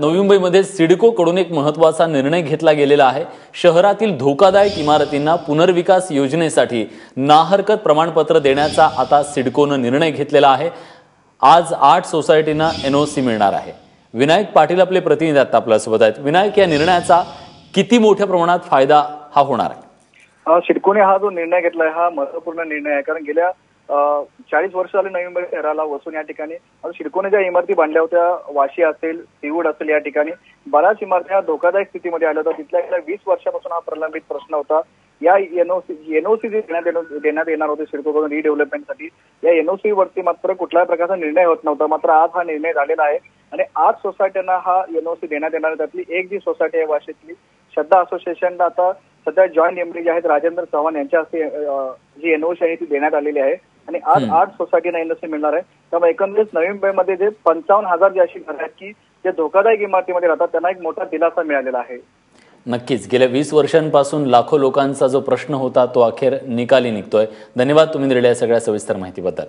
नवी मुंबईमध्ये एक महत्त्वाचा निर्णय घेतला गेलेला आहे. शहरातील धोकादायक इमारतींना पुनर्विकास योजनेसाठी नाहरकत प्रमाणपत्र देण्याचा आता सिडकोनं निर्णय घेतलेला आहे. आज आठ सोसायटींना एनओसी मिळणार आहे. विनायक पाटील आपले प्रतिनिधी आता आपल्यासोबत आहेत. विनायक या निर्णयाचा किती मोठ्या प्रमाणात फायदा हा होणार आहे? सिडकोने हा जो निर्णय घेतला हा महत्त्वपूर्ण निर्णय आहे. कारण गेल्या चाळीस वर्ष झाले नवी मुंबई शहराला वसून या ठिकाणी. शिडकोने ज्या इमारती बांधल्या होत्या. वाशी असेल सिवूड असेल या ठिकाणी. बऱ्याच इमारत्या धोकादायक स्थितीमध्ये आल्या होत्या. तिथल्या गेल्या वीस वर्षापासून हा प्रलंबित प्रश्न होता. या एनओसी एनओसी जे देण्यात येणार- देण्यात येणार होते सिडकोकडून रिडेव्हलपमेंटसाठी या एनओसी वरती मात्र कुठल्याही प्रकारचा निर्णय होत नव्हता. मात्र आज हा निर्णय झालेला आहे. आणि आज सोसायट्यांना हा एनओसी देण्यात येणार आहे. त्यातली एक जी सोसायटी आहे वाशीतली श्रद्धा असोसिएशन आता सध्या जॉईंट एमडी जे आहेत राजेंद्र चव्हाण यांच्या हस्ते जी एनओसी आहे ती देण्यात आलेली आहे. आणि आज. आठ सोसायटीना एनओसी मिळणार आहे. त्यामुळे एकंदरीत नवी मुंबईमध्ये जे पंचावन्न हजार जी अशी घरं आहेत की जे धोकादायक इमारतीमध्ये राहतात त्यांना एक मोठा दिलासा मिळालेला आहे. नक्कीच. गेल्या वीस वर्षांपासून लाखो लोकांचा जो प्रश्न होता तो अखेर निकाली निघतोय. धन्यवाद तुम्ही दिलेल्या सगळ्या सविस्तर माहितीबद्दल.